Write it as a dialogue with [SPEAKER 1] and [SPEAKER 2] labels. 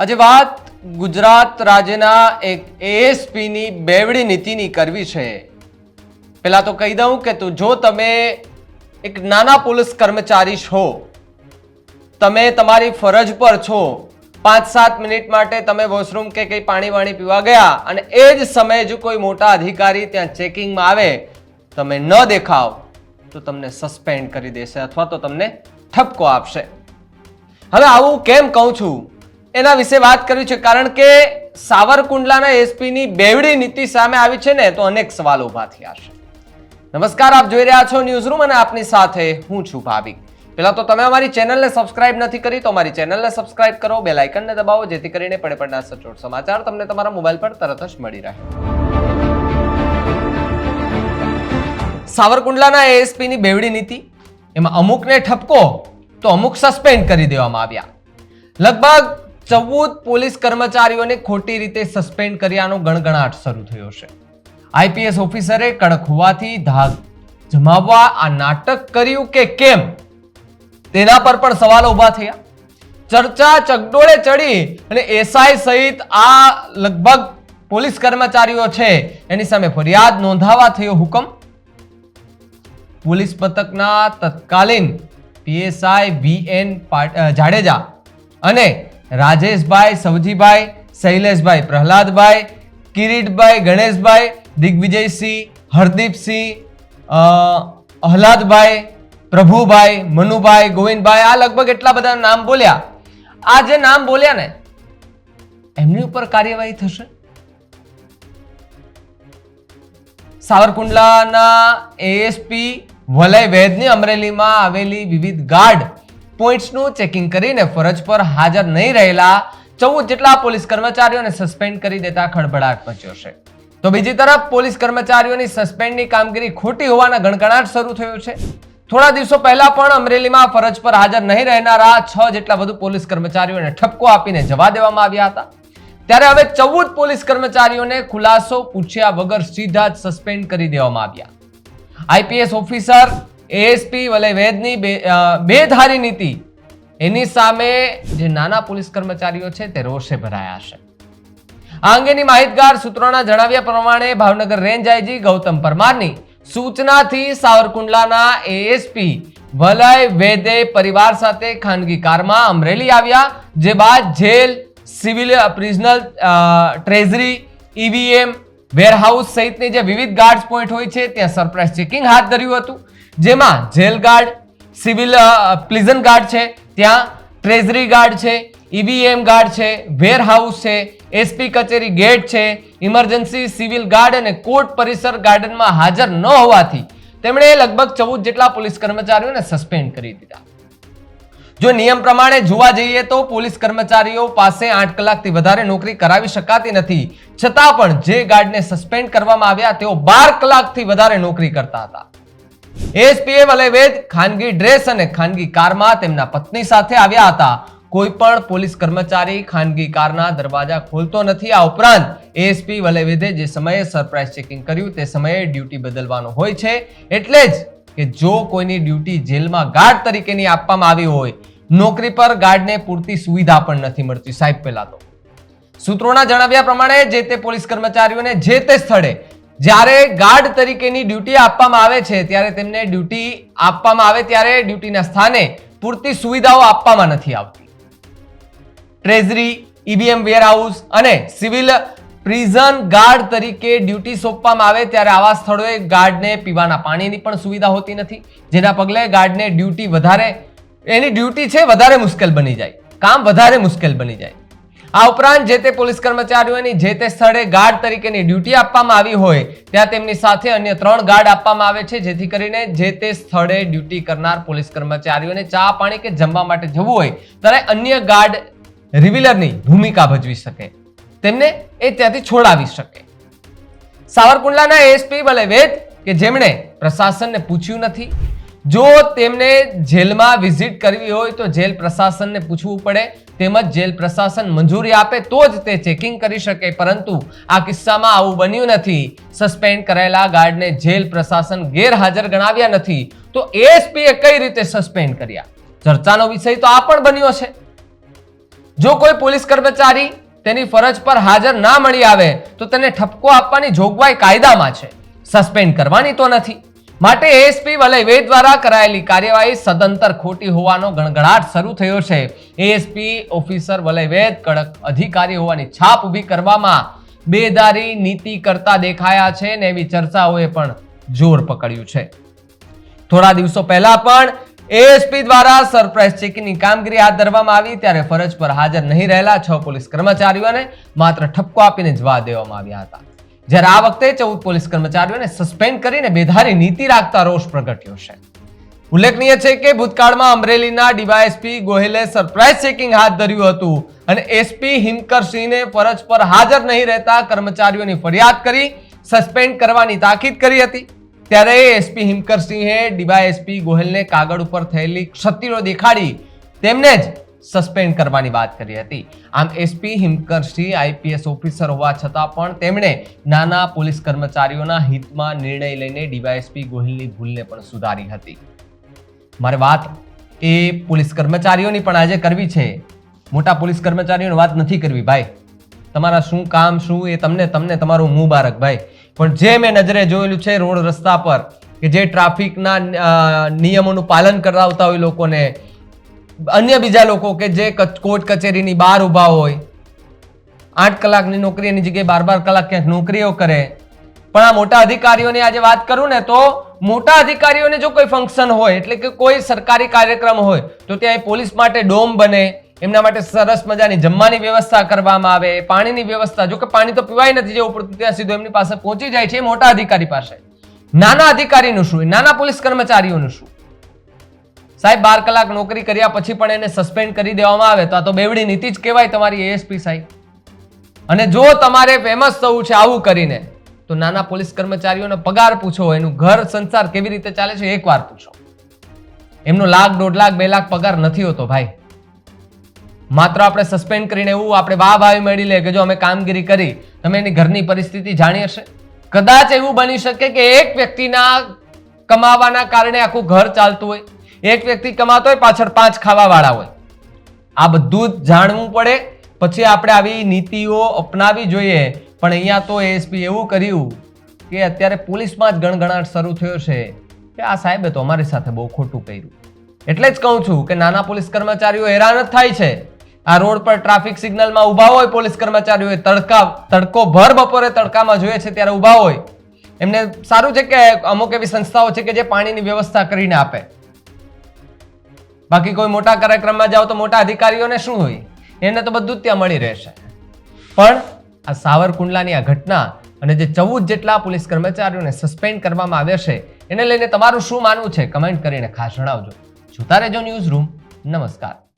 [SPEAKER 1] આજે વાત ગુજરાત રાજ્યના એક એએસપીની બેવડી નીતિની કરવી છે. પહેલાં તો કહી દઉં કે તું જો તમે એક નાના પોલીસ કર્મચારી છો, તમે તમારી ફરજ પર છો પાંચ સાત મિનિટ માટે તમે વોશરૂમ કે કંઈ પાણી વાણી પીવા ગયા અને એ જ સમયે જો કોઈ મોટા અધિકારી ત્યાં ચેકિંગમાં આવે, તમે ન દેખાવ, તો તમને સસ્પેન્ડ કરી દેશે અથવા તો તમને ઠપકો આપશે. હવે આવું કેમ કહું છું? એના વિશે વાત કરવી છે, કારણ કે સાવરકુંડલાના એસપીની બેવડી નીતિ સામે આવી છે ને, તો અનેક સવાલો ઊભા થયા છે. નમસ્કાર, આપ જોઈ રહ્યા છો ન્યૂઝ રૂમ અને આપની સાથે હું છું ભાવિક. પહેલાં તો તમે અમારી ચેનલને સબસ્ક્રાઇબ નથી કરી, તો અમારી ચેનલને સબસ્ક્રાઇબ કરો, બેલ આઇકનને દબાવો, જેથી કરીને પડે પડના સચોટ સમાચાર તમને તમારા મોબાઈલ પર તરત જ મળી રહે. સાવરકુંડલાના એએસપીની બેવડી નીતિ, એમાં અમુકને ઠપકો, તો અમુક સસ્પેન્ડ કરી દેવામાં આવ્યા. લગભગ ચૌદ પોલીસ કર્મચારીઓને ખોટી રીતે સસ્પેન્ડ કર્યાનો ગણગણાટ શરૂ થયો છે. આઈપીએસ ઓફિસરે કડક હોવાથી ધાક જમાવવા આ નાટક કર્યું કે કેમ? તેના પર પણ સવાલો ઊભા થયા. ચર્ચા ચગડોળે ચડી અને એસઆઈ સહિત આ લગભગ પોલીસ કર્મચારીઓ છે, એની સામે ફરિયાદ નોંધાવા થયો હુકમ. પોલીસ મથકના તત્કાલીન પીએસઆઈ વી એન જાડેજા અને રાજેશભાઈ, સવજીભાઈ, શૈલેષભાઈ, પ્રહલાદભાઈ, કિરીટભાઈ, ગણેશભાઈ, દિગ્વિજયસિંહ, હરદીપસિંહ અહલાદભાઈ, પ્રભુભાઈ, મનુભાઈ, ગોવિંદભાઈ, આ લગભગ એટલા બધા નામ બોલ્યા. આ જે નામ બોલ્યા ને, એમની ઉપર કાર્યવાહી થશે? સાવરકુંડલાના એએસપી વલય વૈદની અમરેલીમાં આવેલી વિવિધ ગાર્ડ પોઈન્ટ્સનું ચેકિંગ કરીને ફરજ પર હાજર નહીં રહેલા ચૌદ જેટલા પોલીસ કર્મચારીઓને સસ્પેન્ડ કરી દેતા ખળભળાટ મચ્યો છે. તો બીજી તરફ, પોલીસ કર્મચારીઓની સસ્પેન્ડની કામગીરી ખોટી હોવાના ગણગણાટ શરૂ થયો છે. થોડા દિવસો પહેલા પણ અમરેલીમાં ફરજ પર હાજર નહીં રહેનારા છ જેટલા વધુ પોલીસ કર્મચારીઓને ઠપકો આપીને જવા દેવામાં આવ્યા હતા. ત્યારે હવે ચૌદ પોલીસ કર્મચારીઓને ખુલાસો પૂછ્યા વગર સીધા જ સસ્પેન્ડ કરી દેવામાં આવ્યા. આઈપીએસ ઓફિસર એએસપી વલય વેદની બેધારી નીતિ, એની સામે જે નાના પોલીસ કર્મચારીઓ છે તે રોષે ભરાયા છે. આ અંગેની માહિતગાર સૂત્રોના જણાવ્યા પ્રમાણે ભાવનગર રેન્જ આઈજી ગૌતમ પરમારની સૂચનાથી સાવરકુંડલાના એએસપી વલય વેદે પરિવાર સાથે ખાનગી કારમાં અમરેલી આવ્યા, જે બાદ jail, civil, પ્રિઝનલ treasury EVM warehouse સહિતની જે વિવિધ ગાર્ડ્સ પોઈન્ટ હોય છે, ત્યાં સરપ્રાઇઝ ચેકિંગ હાથ ધર્યું હતું. જેમાં jail guard civil prison guard છે, ત્યાં ટ્રેઝરી ગાર્ડ છે ઈવીએમ ગાર્ડ છે વેરહાઉસ છે એસપી કચેરી ગેટ છે ઇમરજન્સી સિવિલ ગાર્ડ અને કોર્ટ પરિસર ગાર્ડનમાં હાજર ન હોવાથી તેમણે લગભગ ચૌદ જેટલા પોલીસ કર્મચારીઓને સસ્પેન્ડ કરી દીધા. જો નિયમ પ્રમાણે જોવા જઈએ તો પોલીસ કર્મચારીઓ પાસે આઠ કલાકથી વધારે નોકરી કરાવી શકાતી નથી. છતાં પણ જે ગાર્ડને સસ્પેન્ડ કરવામાં આવ્યા, તેઓ બાર કલાકથી વધારે નોકરી કરતા હતા. એસપીએ વલેવેદ ખાનગી ડ્રેસ અને ખાનગી કારમાં તેમના પત્ની સાથે આવ્યા હતા. કોઈ પણ પોલીસ કર્મચારી ખાનગી કારના દરવાજા ખોલતો નથી. આ ઉપરાંત એએસપી વલેવેદે જે સમયે સરપ્રાઇઝ ચેકિંગ કર્યું, તે સમયે ડ્યુટી બદલવાનો હોય છે. એટલે જ કે જો કોઈની ડ્યુટી જેલમાં ગાર્ડ તરીકેની આપવામાં આવી હોય, નોકરી પર ગાર્ડને પૂરતી સુવિધા પણ નથી મળતી. સાહેબ, પહેલા તો. સૂત્રોના જણાવ્યા પ્રમાણે જે તે પોલીસ કર્મચારીઓને જે તે સ્થળે જ્યારે ગાર્ડ તરીકેની ડ્યુટી આપવામાં આવે છે, ત્યારે તેમને ડ્યુટી આપવામાં આવે ત્યારે ડ્યુટીના સ્થાને પૂરતી સુવિધાઓ આપવામાં નથી આવતી. ટ્રેઝરી, ઈવીએમ વેરહાઉસ અને સિવિલ પ્રિઝન ગાર્ડ તરીકે ડ્યુટી સોંપવામાં આવે ત્યારે આવા સ્થળોએ ગાર્ડને પીવાના પાણીની પણ સુવિધા હોતી નથી. જેના પગલે ગાર્ડને ડ્યુટી વધારે, એની ડ્યુટી છે વધારે મુશ્કેલ બની જાય. કામ વધારે મુશ્કેલ બની જાય. આ ઉપરાંત જે તે પોલીસ કર્મચારીઓની જે તે સ્થળે ગાર્ડ તરીકેની ડ્યુટી આપવામાં આવી હોય, ત્યાં તેમની સાથે અન્ય ત્રણ ગાર્ડ આપવામાં આવે છે, જેથી કરીને જે તે સ્થળે ડ્યુટી કરનાર પોલીસ કર્મચારીઓને ચા પાણી કે જમવા માટે જવું હોય, ત્યારે અન્ય ગાર્ડ રિવિલરની ભૂમિકા ભજવી શકે. તેમને એ ત્યાંથી છોડાવી શકે. સાવરકુંડલાના એસપી વલયવેદ કે જેમણે પ્રશાસનને પૂછ્યું નથી, જો તેમને જેલમાં વિઝિટ કરવી હોય તો જેલ પ્રશાસનને પૂછવું પડે, તેમજ જેલ પ્રશાસન મંજૂરી આપે તો જ તે ચેકિંગ કરી શકે, પરંતુ આ કિસ્સામાં આવું બન્યું નથી. સસ્પેન્ડ કરાયેલા ગાર્ડને જેલ પ્રશાસન ગેરહાજર ગણાવ્યા નથી, તો એએસપીએ કઈ રીતે સસ્પેન્ડ કર્યા? ચર્ચાનો વિષય તો આ પણ બન્યો છે. જો કોઈ પોલીસ કર્મચારી તેની ફરજ પર હાજર ના મળી આવે, તો તેને ઠપકો આપવાની જોગવાઈ કાયદામાં છે. સસ્પેન્ડ કરવાની તો નથી. માટે એએસપી વલયવેદ દ્વારા કરાયેલી કાર્યવાહી સદંતર ખોટી હોવાનો ગણગણાટ શરૂ થયો છે. એએસપી ઓફિસર વલયવેદ કડક અધિકારી હોવાની છાપ ઊભી કરવામાં બેદારી નીતિ કરતા દેખાયા છે ને એવી ચર્ચાઓએ પણ જોર પકડ્યું છે. થોડા દિવસો પહેલા પણ એએસપી દ્વારા સરપ્રાઇઝ ચેકિંગની કામગીરી હાથ ધરવામાં આવી ત્યારે ફરજ પર હાજર નહીં રહેલા છ પોલીસ કર્મચારીઓને માત્ર ઠપકો આપીને જવા દેવામાં આવ્યા હતા. જ્યારે આ વખતે ચૌદ પોલીસ કર્મચારીઓને સસ્પેન્ડ કરીને બેધારી નીતિ રાખતા રોષ પ્રગટ્યો છે. ઉલ્લેખનીય છે કે ભૂતકાળમાં અમરેલીના ડીવાયએસપી ગોહિલે સરપ્રાઇઝ ચેકિંગ હાથ ધર્યું હતું અને એસપી હિમકરસિંહને ફરજ પર હાજર નહીં રહેતા કર્મચારીઓની ફરિયાદ કરી સસ્પેન્ડ કરવાની તાકીદ કરી હતી. ત્યારે એસપી હિમકરસિંહે ડીવાયએસપી ગોહિલને કાગળ ઉપર થયેલી ક્ષતિઓ દેખાડી તેમને જ સસ્પેન્ડ કરવાની વાત કરી હતી. આમ એસપી હિમકરસિંહ આઈપીએસ ઓફિસર હોવા છતાં પણ તેમણે નાના પોલીસ કર્મચારીઓના હિતમાં નિર્ણય લઈને ડીવાયએસપી ગોહિલની ભૂલને પણ સુધારી હતી. મારે વાત એ પોલીસ કર્મચારીઓની પણ આજે કરવી છે. મોટા પોલીસ કર્મચારીઓની વાત નથી કરવી, ભાઈ. તમારા શું કામ, શું એ તમને તમને તમારું મુબારક, ભાઈ. પણ જે મેં નજરે જોયેલું છે રોડ રસ્તા પર, કે જે ટ્રાફિકના નિયમોનું પાલન કરાવતા હોય લોકોને, અન્ય બીજા લોકો કે જે કોર્ટ કચેરીની બહાર ઊભા હોય, આઠ કલાકની નોકરી એની જગ્યાએ બાર બાર કલાક ક્યાંક નોકરીઓ કરે. પણ આ મોટા અધિકારીઓની આજે વાત કરું ને, તો મોટા અધિકારીઓને જો કોઈ ફંક્શન હોય, એટલે કે કોઈ સરકારી કાર્યક્રમ હોય, તો ત્યાં પોલીસ માટે ડોમ બને એમના માટે સરસ મજાની જમવાની વ્યવસ્થા કરવામાં આવે, પાણીની વ્યવસ્થા. જો કે પાણી તો પીવાય નથી જવું પડતું ત્યાં સીધું એમની પાસે પહોંચી જાય છે મોટા અધિકારી પાસે. નાના અધિકારીનું શું? નાના પોલીસ કર્મચારીઓનું શું? સાહેબ, બાર કલાક નોકરી કર્યા પછી પણ એને સસ્પેન્ડ કરી દેવામાં આવે તો આ તો બેવડી નીતિ જ કહેવાય તમારી એએસપી સાહેબ. અને જો તમારે ફેમસ થવું છે આવું કરીને, તો નાના પોલીસ કર્મચારીઓનો પગાર પૂછો, એનું ઘર સંસાર કેવી રીતે ચાલે છે એકવાર પૂછો. એમનો લાખ, દોઢ લાખ, બે લાખ પગાર નથી હોતો ભાઈ. માત્ર આપણે સસ્પેન્ડ કરીને એવું આપણે વાહ ભાવી મેળવી લે કે જો અમે કામગીરી કરી, તમે એની ઘરની પરિસ્થિતિ જાણી હશે? કદાચ એવું બની શકે કે એક વ્યક્તિના કમાવાના કારણે આખું ઘર ચાલતું હોય, એક વ્યક્તિ કમાતો હોય, પાછળ પાંચ ખાવાવાળા હોય. આ બધું જ જાણવું પડે. પછી આપણે આવી નીતિઓ અપનાવી જોઈએ. પણ અહીંયા તો એસપી એવું કર્યું કે અત્યારે પોલીસમાં જ ગણગણાટ શરૂ થયો છે કે આ સાહેબે તો અમારી સાથે બહુ ખોટું કર્યું. એટલે જ કહું છું કે નાના પોલીસ કર્મચારીઓ હેરાન જ થાય છે. આ રોડ પર ટ્રાફિક સિગ્નલમાં ઊભા હોય, પોલીસ કર્મચારીઓ તડકા, તડકો ભર બપોરે તડકામાં જોઈએ છે ત્યારે ઊભા હોય. એમને સારું છે કે અમુક એવી સંસ્થાઓ છે કે જે પાણીની વ્યવસ્થા કરીને આપે. બાકી કોઈ મોટા કાર્યક્રમમાં જાઓ તો મોટા અધિકારીઓને શું હોય? એને તો બધું જ ત્યાં મળી રહેશે. પણ આ સાવરકુંડલાની આ ઘટના અને જે ચૌદ જેટલા પોલીસ કર્મચારીઓને સસ્પેન્ડ કરવામાં આવ્યા છે, એને લઈને તમારું શું માનવું છે? કમેન્ટ કરીને ખાસ જણાવજો. જોતા રહેજો ન્યૂઝ રૂમ. નમસ્કાર.